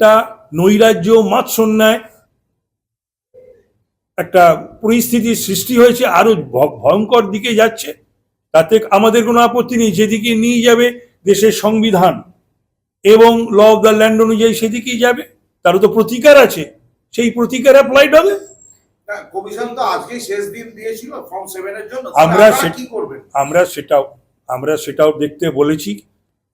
একটা নৈরাজ্য মাৎসন্যায় একটা পরিস্থিতির সৃষ্টি হয়েছে আরও ভয়ঙ্কর দিকে যাচ্ছে। তাতে আমাদের কোনো আপত্তি নেই যেদিকে নিয়ে যাবে দেশের সংবিধান এবং ল অফ দ্য ল্যান্ড অনুযায়ী সেদিকেই যাবে। তারও তো প্রতিকার আছে। সেই প্রতিকার অ্যাপ্লাইড হবে? কমিশন তো আজকেই শেষ দিন দিয়েছিল ফর্ম সেভেন জন্য। আমরা আমরা সে- কি করবেন? আমরা সেটাও আমরা সেটাও দেখতে বলেছি।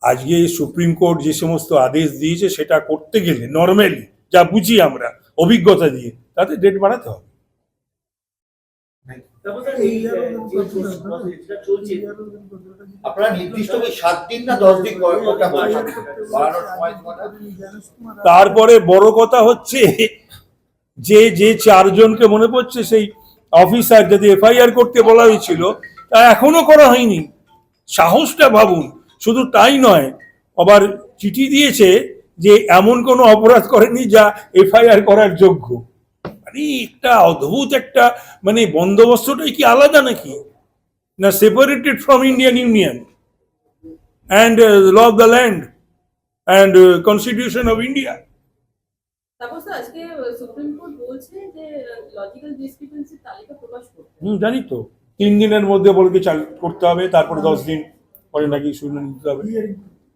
আজকে সুপ্রিম কোর্ট যে সমস্ত আদেশ দিয়েছে সেটা করতে গেলে নর্মালি যা বুঝি আমরা অভিজ্ঞতা দিয়ে তাতে ডেট বাড়াতে হবে। তারপর বড় কথা হচ্ছে যে যে চারজনকে মনে পড়ছে সেই অফিসার যদি এফআইআর করতে বলা হয়েছিল তা এখনও করা হয়নি। সাহসটা ভাবুন শুধু তাই নয় আবার চিঠি দিয়েছে যে এমন কোনো অপরাধ করেনি যা এফআইআর করার যোগ্য। মানে একটা অদ্ভুত একটা মানে বন্দোবস্তটাই কি আলাদা নাকি? না separated from Indian union and law of the land and constitution of India জানি তো। তিন দিনের মধ্যে বলকে চাল করতে হবে তারপর দশ দিন পরে নাকি শুনানি দিতে হবে।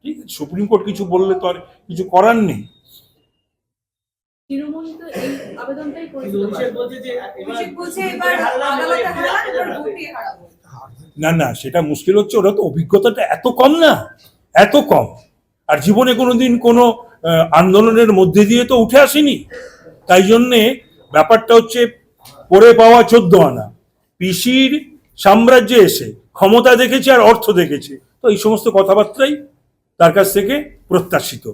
ঠিক আছে সুপ্রিম কোর্ট কিছু বললে তো আর কিছু করার নেই। না না সেটা মুশকিল হচ্ছে ওরা তো অভিজ্ঞতাটা এত কম না এত কম। আর জীবনে কোনোদিন কোনো আন্দোলনের মধ্যে দিয়ে তো উঠে আসেনি। তাই জন্যে ব্যাপারটা হচ্ছে পড়ে পাওয়া চোদ্দ আনা। পিসির সাম্রাজ্যে এসে ক্ষমতা দেখেছে আর অর্থ দেখেছে। তো এই সমস্ত কথাবার্তাই তার কাছ থেকে প্রত্যাশিত।